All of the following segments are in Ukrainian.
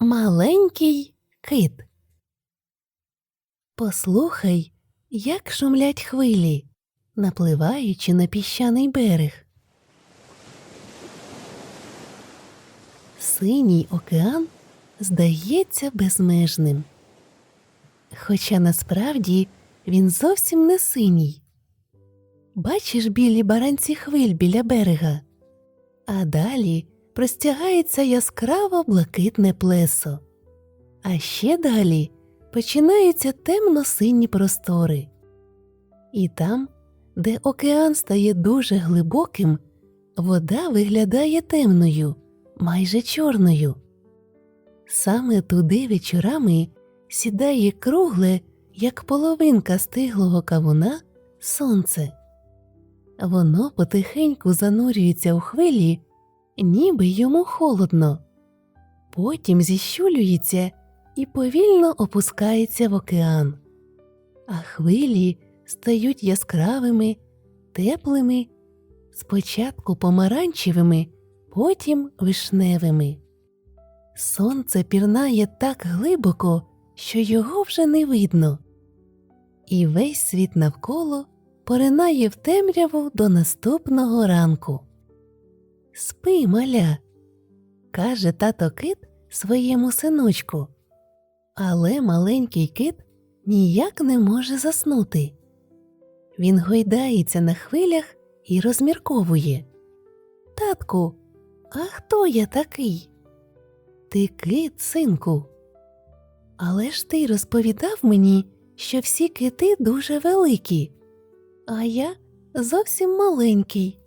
Маленький кит. Послухай, як шумлять хвилі, напливаючи на піщаний берег. Синій океан здається безмежним. Хоча насправді він зовсім не синій. Бачиш білі баранці хвиль біля берега, а далі простягається яскраво блакитне плесо. А ще далі починаються темно-сині простори. І там, де океан стає дуже глибоким, вода виглядає темною, майже чорною. Саме туди вечорами сідає кругле, як половинка стиглого кавуна, сонце. Воно потихеньку занурюється у хвилі, ніби йому холодно, потім зіщулюється і повільно опускається в океан, а хвилі стають яскравими, теплими, спочатку помаранчевими, потім вишневими. Сонце пірнає так глибоко, що його вже не видно, і весь світ навколо поринає в темряву до наступного ранку. Спи, маля, каже тато кит своєму синочку. Але маленький кит ніяк не може заснути. Він гойдається на хвилях і розмірковує. Татку, а хто я такий? Ти кит, синку. Але ж ти розповідав мені, що всі кити дуже великі, а я зовсім маленький.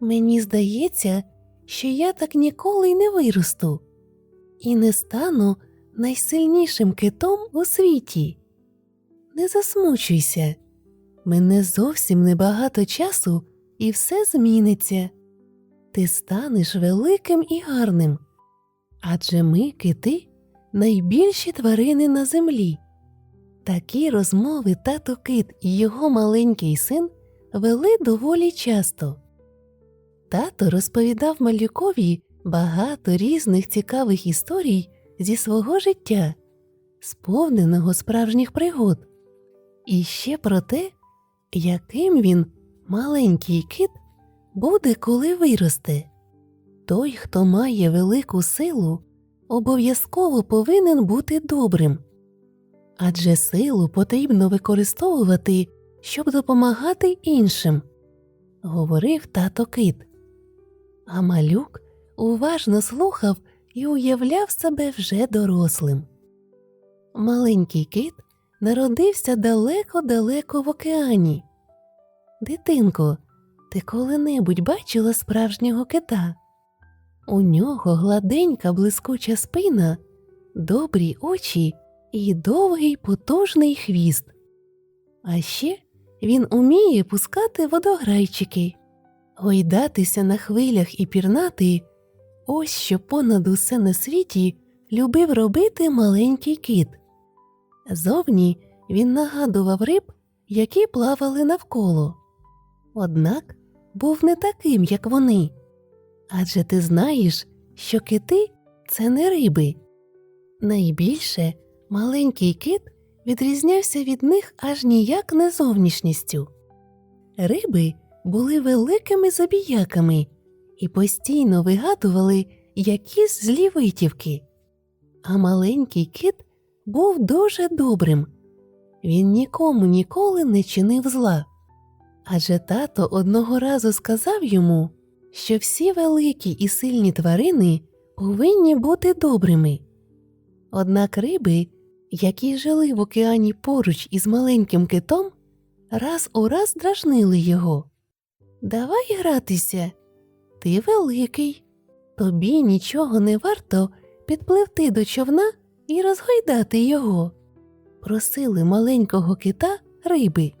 Мені здається, що я так ніколи й не виросту і не стану найсильнішим китом у світі. Не засмучуйся, мене зовсім небагато часу, і все зміниться. Ти станеш великим і гарним. Адже ми, кити, найбільші тварини на землі. Такі розмови тато кит і його маленький син вели доволі часто. Тато розповідав малюкові багато різних цікавих історій зі свого життя, сповненого справжніх пригод, і ще про те, яким він, маленький кит, буде, коли виросте. Той, хто має велику силу, обов'язково повинен бути добрим. Адже силу потрібно використовувати, щоб допомагати іншим, говорив тато кит. А малюк уважно слухав і уявляв себе вже дорослим. Маленький кит народився далеко-далеко в океані. Дитинко, ти коли-небудь бачила справжнього кита? У нього гладенька блискуча спина, добрі очі і довгий потужний хвіст. А ще він уміє пускати водограйчики, гойдатися на хвилях і пірнати. Ось що понад усе на світі любив робити маленький кит. Зовні він нагадував риб, які плавали навколо. Однак був не таким, як вони. Адже ти знаєш, що кити це не риби. Найбільше маленький кит відрізнявся від них аж ніяк не зовнішністю. Риби були великими забіяками і постійно вигадували якісь злі витівки. А маленький кит був дуже добрим. Він нікому ніколи не чинив зла. Адже тато одного разу сказав йому, що всі великі і сильні тварини повинні бути добрими. Однак риби, які жили в океані поруч із маленьким китом, раз у раз дражнили його. Давай гратися, ти великий, тобі нічого не варто підпливти до човна і розгойдати його. Просили маленького кита риби.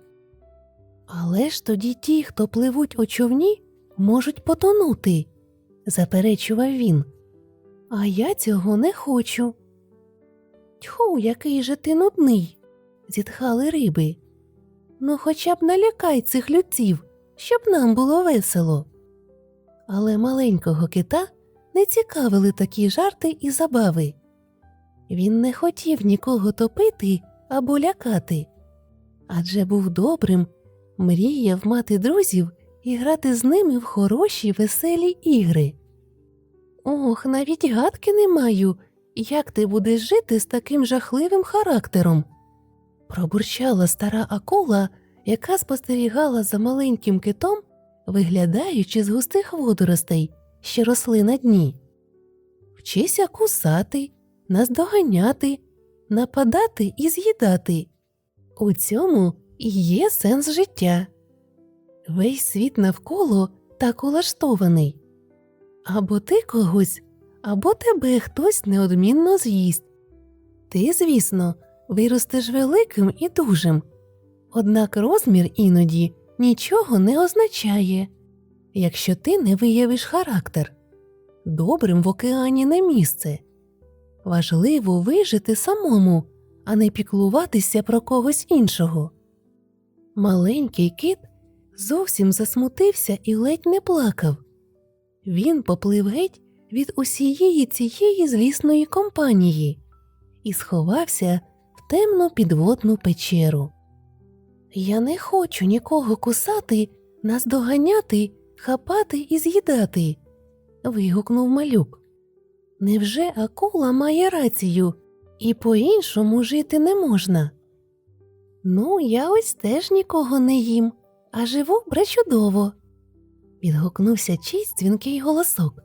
Але ж тоді ті, хто пливуть у човні, можуть потонути, заперечував він. А я цього не хочу. Тьху, який же ти нудний, зітхали риби. Ну, хоча б налякай цих людців, щоб нам було весело. Але маленького кита не цікавили такі жарти і забави. Він не хотів нікого топити або лякати, адже був добрим, мріяв мати друзів і грати з ними в хороші веселі ігри. Ох, навіть гадки не маю, як ти будеш жити з таким жахливим характером. Пробурчала стара акула, яка спостерігала за маленьким китом, виглядаючи з густих водоростей, що росли на дні. Вчися кусати, наздоганяти, нападати і з'їдати. У цьому і є сенс життя. Весь світ навколо так улаштований. Або ти когось, або тебе хтось неодмінно з'їсть. Ти, звісно, виростеш великим і дужим, однак розмір іноді нічого не означає, якщо ти не виявиш характер. Добрим в океані не місце. Важливо вижити самому, а не піклуватися про когось іншого. Маленький кит зовсім засмутився і ледь не плакав. Він поплив геть від усієї цієї злісної компанії і сховався в темну підводну печеру. Я не хочу нікого кусати, наздоганяти, хапати і з'їдати. вигукнув малюк. Невже акула має рацію, і по-іншому жити не можна? Ну, я ось теж нікого не їм, а живу пречудово. Відгукнувся чийсь дзвінкий голосок.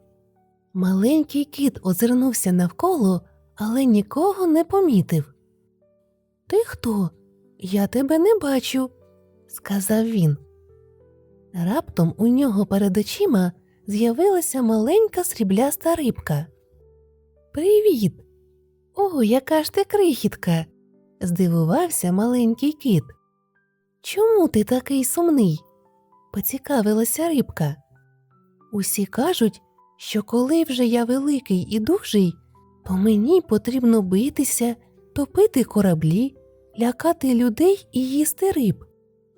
Маленький кіт озирнувся навколо, але нікого не помітив. Ти хто? Я тебе не бачу, сказав він. Раптом у нього перед очима з'явилася маленька срібляста рибка. Привіт! О, яка ж ти крихітка! здивувався маленький кіт. Чому ти такий сумний? поцікавилася рибка. Усі кажуть, що коли вже я великий і дужий, то мені потрібно битися, топити кораблі, лякати людей і їсти риб.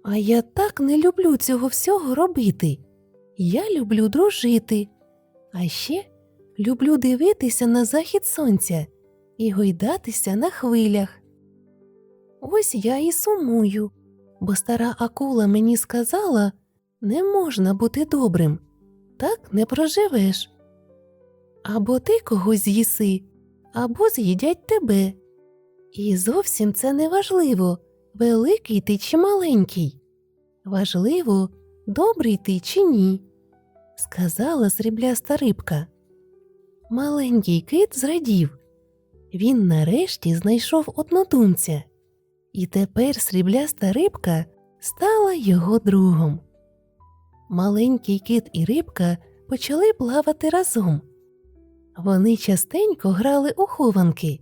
А я так не люблю цього всього робити. Я люблю дружити, а ще люблю дивитися на захід сонця і гойдатися на хвилях. Ось я і сумую, бо стара акула мені сказала не можна бути добрим, так не проживеш. Або ти когось з'їси, або з'їдять тебе. І зовсім це не важливо, великий ти чи маленький. Важливо, добрий ти чи ні, сказала срібляста рибка. Маленький кит зрадів. Він нарешті знайшов однодумця, і тепер срібляста рибка стала його другом. Маленький кит і рибка почали плавати разом. Вони частенько грали у хованки,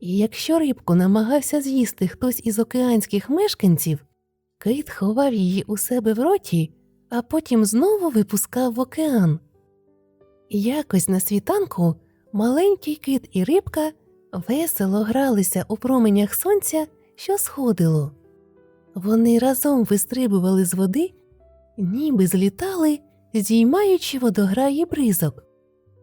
і якщо рибку намагався з'їсти хтось із океанських мешканців, кит ховав її у себе в роті, а потім знову випускав в океан. Якось на світанку маленький кит і рибка весело гралися у променях сонця, що сходило. Вони разом вистрибували з води, ніби злітали, зіймаючи водограї бризок.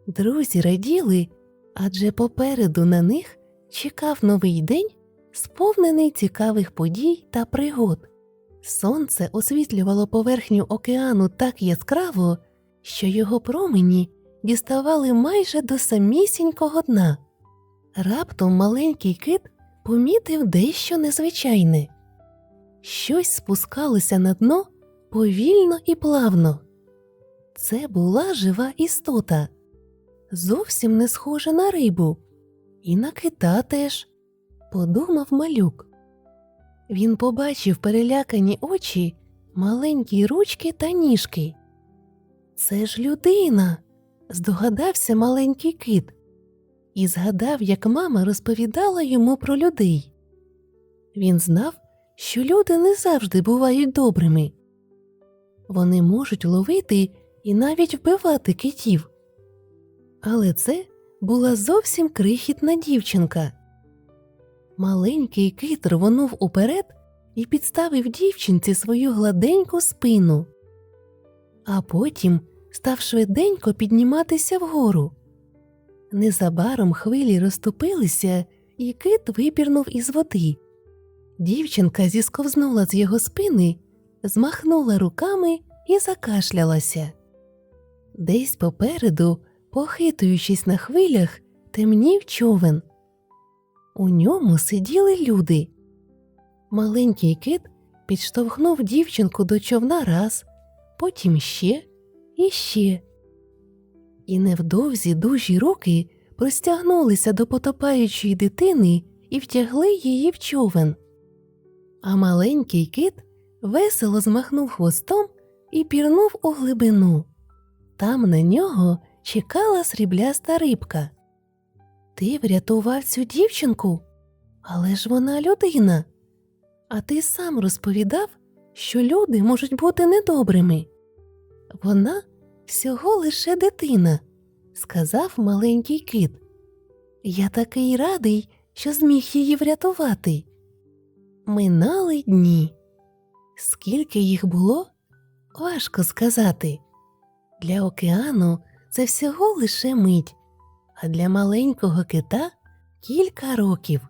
Друзі раділи, адже попереду на них чекав новий день, сповнений цікавих подій та пригод. Сонце освітлювало поверхню океану так яскраво, що його промені діставали майже до самісінького дна. Раптом маленький кит помітив дещо незвичайне щось спускалося на дно повільно і плавно. Це була жива істота, зовсім не схожа на рибу, і на кита теж, подумав малюк. Він побачив перелякані очі, маленькі ручки та ніжки. Це ж людина, здогадався маленький кит і згадав, як мама розповідала йому про людей. Він знав, що люди не завжди бувають добрими. Вони можуть ловити і навіть вбивати китів. Але це була зовсім крихітна дівчинка. Маленький кит рвонув уперед і підставив дівчинці свою гладеньку спину, а потім став швиденько підніматися вгору. Незабаром хвилі розступилися, і кит випірнув із води. Дівчинка зісковзнула з його спини, змахнула руками і закашлялася. Десь попереду, похитуючись на хвилях, темнів човен. У ньому сиділи люди. Маленький кит підштовхнув дівчинку до човна раз, потім ще і ще. І невдовзі дужі руки простягнулися до потопаючої дитини і втягли її в човен. А маленький кит весело змахнув хвостом і пірнув у глибину. Там на нього чекала срібляста рибка. Ти врятував цю дівчинку? Але ж вона людина. А ти сам розповідав, що люди можуть бути недобрими. Вона всього лише дитина, сказав маленький кит. Я такий радий, що зміг її врятувати. Минали дні. Скільки їх було, важко сказати. Для океану це всього лише мить, а для маленького кита кілька років.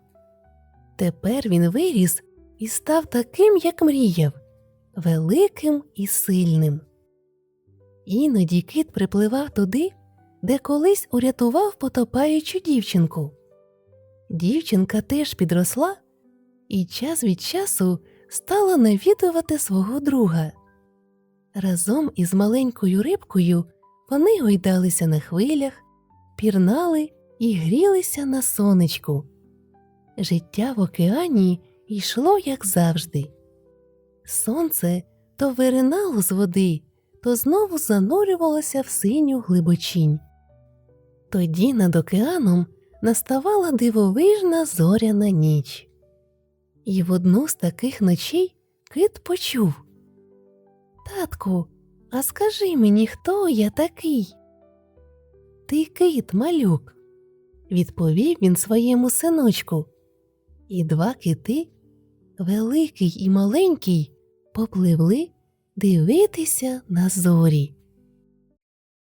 Тепер він виріс і став таким, як мріяв, великим і сильним. Іноді кит припливав туди, де колись урятував потопаючу дівчинку. Дівчинка теж підросла і час від часу стала навідувати свого друга. Разом із маленькою рибкою вони гойдалися на хвилях, пірнали і грілися на сонечку. Життя в океані йшло, як завжди. Сонце то виринало з води, то знову занурювалося в синю глибочінь. Тоді над океаном наставала дивовижна зоряна ніч. І в одну з таких ночей кит почув Татку, а скажи мені, хто я такий? Ти кит, малюк, відповів він своєму синочку. І два кити, великий і маленький, попливли дивитися на зорі.